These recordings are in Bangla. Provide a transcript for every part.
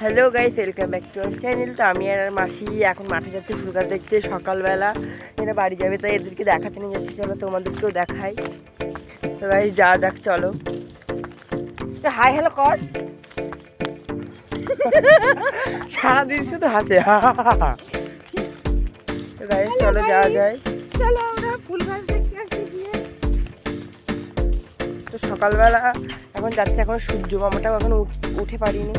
Hello guys welcome back to our channel তো আমি আর মাসি এখন মাঠে যাচ্ছি ফুল গাছ দেখতে সকালবেলা। এরা বাড়ি যাবে তাই এদেরকে দেখাতে নিয়ে যাচ্ছি চলো তোমাদেরকেও দেখাই। তো গাইস যা যাক চলো। হাই হ্যালো কর। সারাদিন শুধু হাসে। তো গাইস চলো যাওয়া যায় চলো আমরা ফুল গাছ দেখতে আসছি তো সকালবেলা এখন যাচ্ছে এখন সূর্য মামাটাও এখন উঠে পারিনি।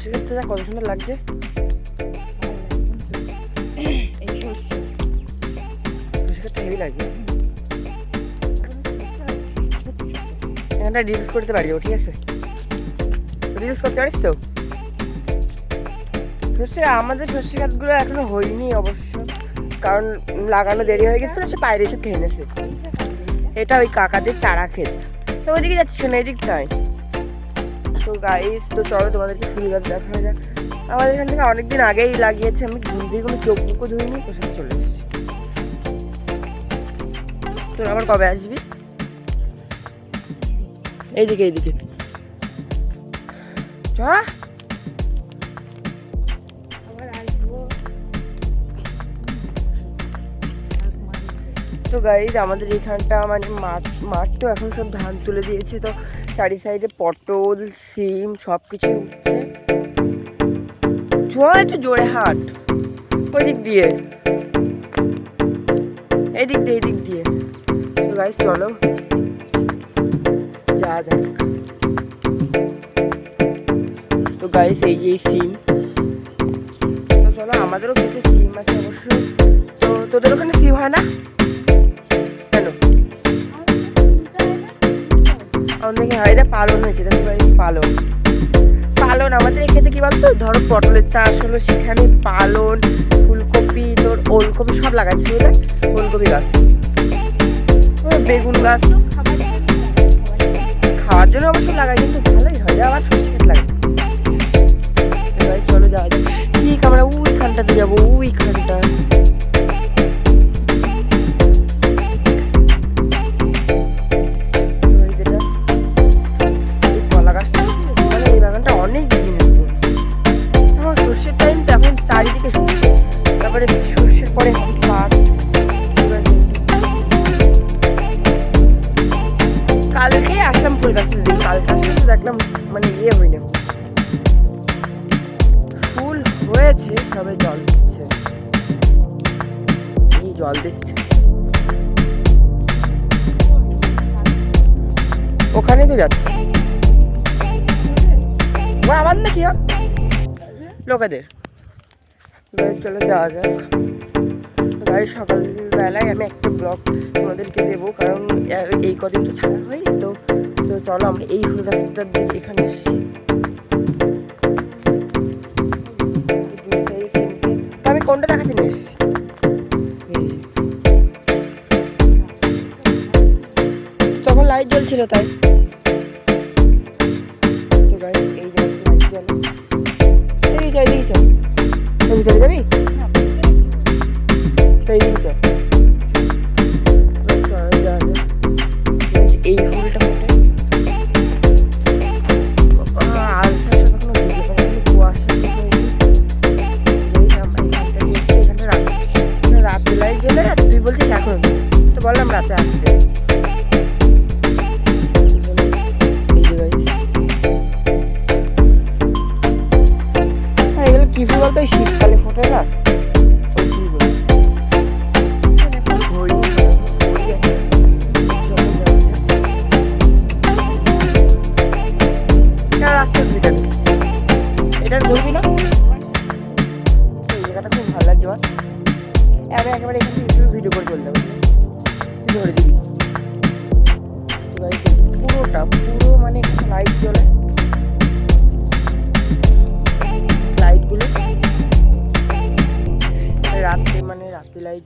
সর্ষে ক্ষেত্রে যা কত সুন্দর লাগছে। এই সরষে। ক্ষেত্রে হেভি লাগে। এখানটা রিলস করতে পারি ঠিক আছে? রিলস করতে পারিস তো? সর্ষে, আমাদের সর্ষে গাছগুলো এখনও হয়নি অবশ্য। কারণ লাগানো দেরি হয়ে গেছিল, সে বাইরে এসে খেয়ে নেছে এটা ওই কাকাদের চারা ক্ষেত। তো ওইদিকে যাচ্ছি না এদিকটায় তো গাইস তো চলো তোমাদেরকে ফুল গাছ দেখানো যাক। আমাদের এখান থেকে অনেকদিন আগেই লাগিয়েছে। আমি দিয়ে কোনো চোখ মুখো ধুইনি সাথে চলে এসেছি। তোর আবার কবে আসবি? এইদিকে এইদিকে। চ তো গাইজ আমাদের এখানটা মানে মাঠ মাঠ তো এখন সব ধান তুলে দিয়েছে, তো চারি সাইডে পটল, সিম সব কিছু একটু জোরে হাট ওই দিক দিয়ে। এদিক দিয়ে এদিক দিয়ে। তো গাইজ চলো। যা যাক। তো গাইজ এই যে সিম। তো চলো, আমাদেরও কিছু সিম আছে অবশ্যই। তো তোদের ওখানে সিম হয় না? আমাদের হয় না পালন হয়েছে পালন। পালন, আমাদের এখানে কি বলতো? ধরো পটলের চাষ হলো, সেখানে পালন, ফুলকপি, তোর ওলকপি সব লাগাচ্ছি বুঝলে ফুলকপি গাছ। বেগুন গাছ। খাওয়ার জন্য অবশ্য লাগাই, কিন্তু ভালোই হয় আবার সর্ষে লাগে এবার চলো যাওয়া যাক। ঠিক আমরা ওইখানটাতে যাব ওইখানটা জল দিচ্ছে। ওখানে তো যাচ্ছে। আমার নাকি? লোকেদের। চলো যাওয়া যাক। গাড়ি সকালবেলায় আমি একটা ব্লগ তোমাদেরকে দেবো, কারণ এই কদিন তো ছাড়া হয়নি তো। তো চলো আমরা এই ফুল গাছটার দিকে এখানে এসেছি আমি কোনটা দেখাতে নিয়ে লাইট জ্বলছিল তাই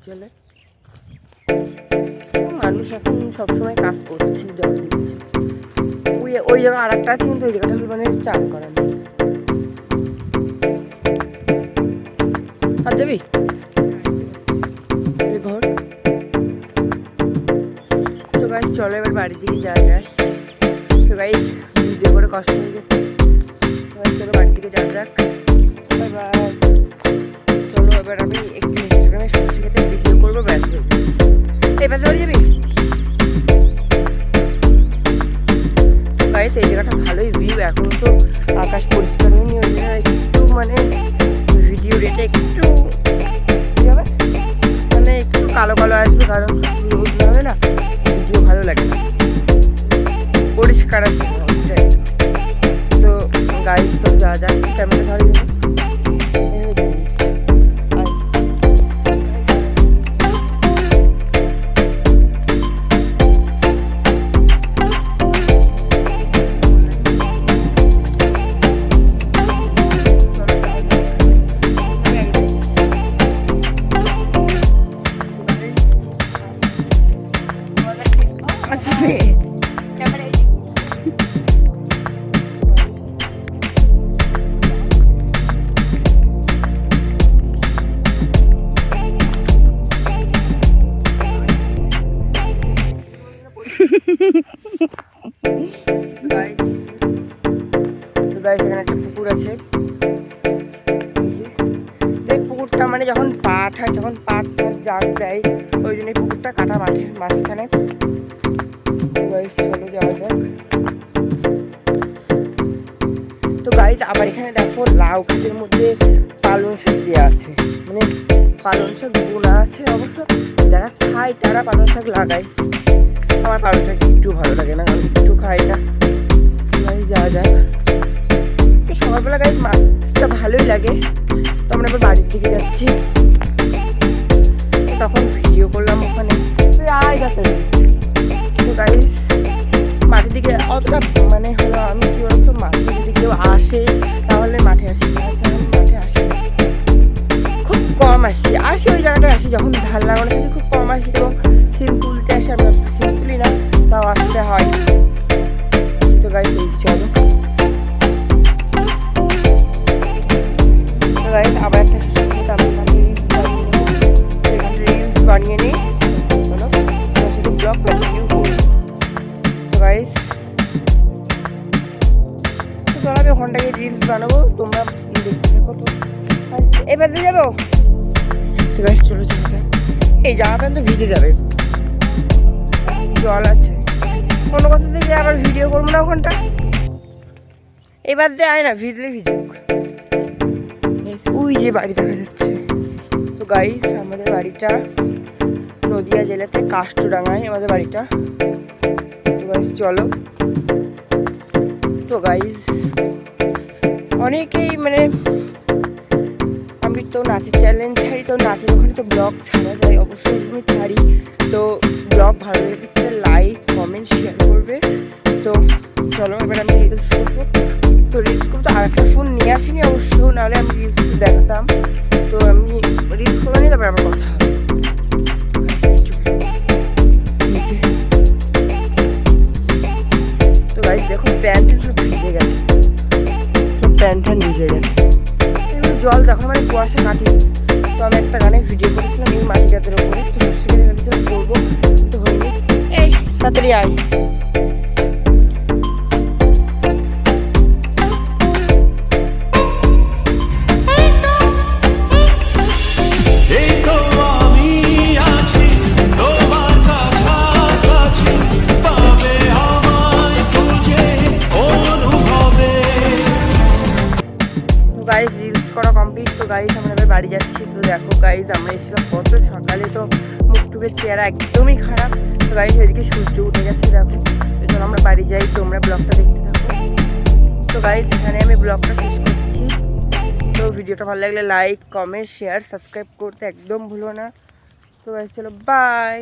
জ্বলে মানুষ এখন সবসময় কাজ করছে, জল দিচ্ছে। ওই ওই জায়গা আর একটা আছে কিন্তু, ওই জায়গাটা মানে চান করা আর যাবি ঘর। তো গাছ চলো এবার বাড়ির দিকে যাওয়া যায় তো গাই ভিডিও করে কষ্ট হয়ে গেছে। চলো বাড়ি থেকে যাওয়া যাক। বাই বাই চলো এবার আমি একটু ইনস্টাগ্রামে সরষে খেতে ভিডিও করব, ব্যাস। এবার বাড়ি যাবি? গাইস এই জায়গাটা ভালোই ভিউ এখন তো আকাশ পরিষ্কার হয়নি, ওই একটু মানে ভিডিও রেটে একটু মানে একটু কালো কালো আসবে, কারণ এখানে একটা পুকুর আছে। পুকুরটা মানে যখন পাট হয় যখন পাট জাগ দেয়। ওই জন্য পুকুরটা কাটা মাঠের মাঝখানে। চলো যাওয়া যাক। তো গাইস আবার এখানে দেখো লাউ গাছের মধ্যে পালং শাক দেওয়া আছে। মানে পালং শাক বোনা আছে। অবশ্য যারা খায়, তারা পালং শাক লাগায়। আমার পালং একটু ভালো লাগে না আমি একটু খাই না। গাইস যাওয়া যাক। তো সকালবেলা গাইস মাছটা ভালোই লাগে। তো আমরা এবার বাড়ির দিকে যাচ্ছি। তখন ভিডিও করলাম ওখানে। আয় যাতে তো গাইস মাঠের দিকে অতটা মানে হলো আমি কি বলতো মাঠে যদি কেউ আসে, তাহলে মাঠে আসি। মাঠে আসি। খুব কম আসি। আসি ওই জায়গাটায় আসি, যখন ধান লাগানো খুব কম আসি এবং সিম তুলতে আসি আমরা। আসতে হয়। তো এই চলো। গাইস আবার রিলস বানিয়ে নিই। তো তো রিলস বানাবো। তোমরা যাব? ঠিক চলো। এই জামা প্যান্ট তো ভিজে যাবে। জল আছে। আবার ভিডিও করব না ওখানটা? এবার দিয়ে আয় না, ভিজলে ভিজুক। ওই যে বাড়ি দেখা যাচ্ছে। তো গাইস আমাদের বাড়িটা নদিয়া জেলাতে কাষ্টডাঙ্গায় আমাদের বাড়িটা। তো গাইস চলো। তো গাইস অনেকেই মানে আমি তো নাচের চ্যালেঞ্জ ছাড়ি, তো নাচের ওখানে তো ব্লগ ছাড়া যায়, অবশ্যই আমি ছাড়ি। তো ব্লগ ভালো লেগে লাইক কমেন্ট শেয়ার তো চলো, এবার আমি রিলস করব তো রিলস করব তো আর একটা ফোন নিয়ে আসিনি অবশ্য, নাহলে আমি রিলস দেখাতাম। তো আমি রিলস করে নিই তারপর আমার কথা তো গাইজ দেখো প্যান্টটা সব ভিজে গেছে। সব প্যান্টটা ভিজে গেছে। জল দেখো মানে কুয়াশা কাটি তো আমি একটা গানে ভিডিও করেছিলাম এই মাটি গাছের ওপরে তো সেখানে ভেবেছিলাম করব তো হয়নি। এই, তাড়াতাড়ি আয়। টুকের চেহারা একদমই খারাপ। তো গাড়ি সেদিকে সূর্য উঠে গেছে, দেখো। চলো আমরা বাড়ি যাই তোমরা ব্লগটা দেখতে থাকো। তো গাইজ এখানে আমি ব্লগটা শেষ করছি। তো ভিডিওটা ভালো লাগলে লাইক কমেন্ট শেয়ার সাবস্ক্রাইব করতে একদম ভুলো না। তো চলো বাই